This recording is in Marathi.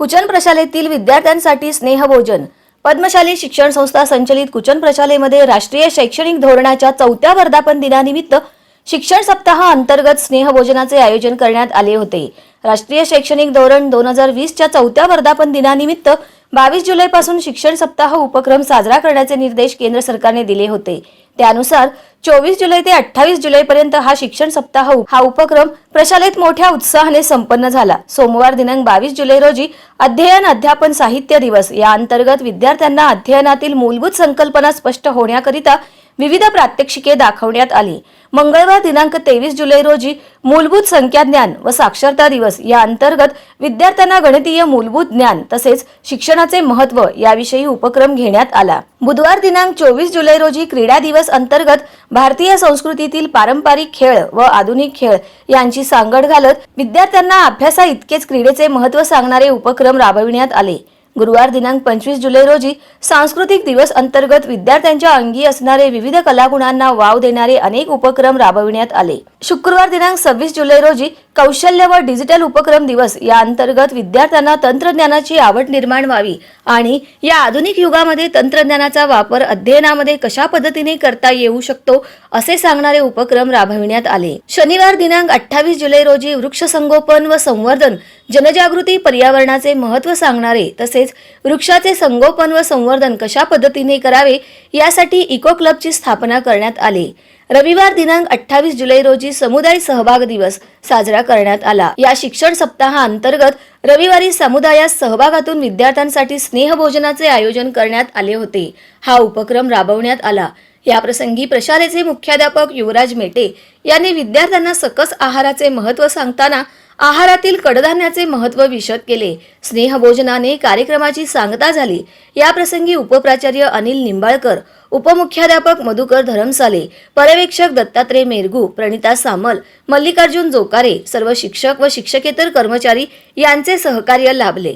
कुचन प्रशालेतील विद्यार्थ्यांसाठी स्नेहभोजन. पद्मशाली शिक्षण संस्था संचलित कुचन प्रशालेमध्ये राष्ट्रीय शैक्षणिक धोरणाच्या चौथ्या वर्धापन दिनानिमित्त शिक्षण सप्ताह अंतर्गत स्नेहभोजनाचे आयोजन करण्यात आले होते. राष्ट्रीय शैक्षणिक धोरण दोन हजार वीसच्या चौथ्या वर्धापन दिनानिमित्त बावीस जुलैपासून शिक्षण सप्ताह उपक्रम साजरा करण्याचे निर्देश केंद्र सरकारने दिले होते. त्यानुसार चोवीस जुलै ते अठ्ठावीस जुलैपर्यंत हा शिक्षण सप्ताह हा उपक्रम प्रशालेत मोठ्या उत्साहाने संपन्न झाला. सोमवार दिनांक बावीस जुलै रोजी अध्ययन अध्यापन साहित्य दिवस. या अंतर्गत विद्यार्थ्यांना अध्ययनातील मूलभूत संकल्पना स्पष्ट होण्याकरिता विविध प्रात्यक्षिके दाखवण्यात आली. मंगळवार दिनांक तेवीस जुलै रोजी मूलभूत संख्या ज्ञान व साक्षरता दिवस. या अंतर्गत विद्यार्थ्यांना गणितीय मूलभूत ज्ञान तसेच शिक्षणाचे महत्त्व याविषयी उपक्रम घेण्यात आला. बुधवार दिनांक चोवीस जुलै रोजी क्रीडा दिवस अंतर्गत भारतीय संस्कृतीतील पारंपरिक खेळ व आधुनिक खेळ यांची सांगड घालत विद्यार्थ्यांना अभ्यासा इतकेच क्रीडेचे महत्त्व सांगणारे उपक्रम राबविण्यात आले. गुरुवार दिनांक पंचवीस जुलै रोजी सांस्कृतिक दिवस अंतर्गत विद्यार्थ्यांच्या अंगी असणारे विविध कलागुणांना वाव देणारे अनेक उपक्रम राबविण्यात आले. शुक्रवार दिनांक सव्वीस जुलै रोजी कौशल्य व डिजिटल उपक्रम दिवस या अंतर्गत विद्यार्थ्यांना तंत्रज्ञानाची आवड निर्माण व्हावी आणि या आधुनिक युगामध्ये तंत्रज्ञानाचा वापर अध्ययनामध्ये कशा पद्धतीने करता येऊ शकतो असे सांगणारे उपक्रम राबविण्यात आले. शनिवार दिनांक अठ्ठावीस जुलै रोजी वृक्ष संगोपन व संवर्धन जनजागृती पर्यावरणाचे महत्त्व सांगणारे तसेच तसेच वृक्षाचे संगोपन व संवर्धन कशा पद्धतीने करावे यासाठी इको क्लबची स्थापना करण्यात आली. रविवार दिनांक अठ्ठावीस जुलै रोजी समुदाय सहभाग दिवस साजरा करण्यात आला. या शिक्षण सप्ताहाअंतर्गत रविवारी समुदायास सहभागातून विद्यार्थ्यांसाठी स्नेहभोजनाचे आयोजन करण्यात आले होते. हा उपक्रम राबवण्यात आला. याप्रसंगी प्रशालेचे मुख्याध्यापक युवराज मेटे यांनी विद्यार्थ्यांना सकस आहाराचे महत्त्व सांगताना आहारातील कडधान्याचे महत्त्व विशद केले. स्नेहभोजनाने कार्यक्रमाची सांगता झाली. याप्रसंगी उपप्राचार्य अनिल निंबाळकर उपमुख्याध्यापक मधुकर धरमसाले पर्यवेक्षक दत्तात्रय मेरगू प्रणिता सामल मल्लिकार्जुन जोकारे सर्व शिक्षक व शिक्षकेतर कर्मचारी यांचे सहकार्य लाभले.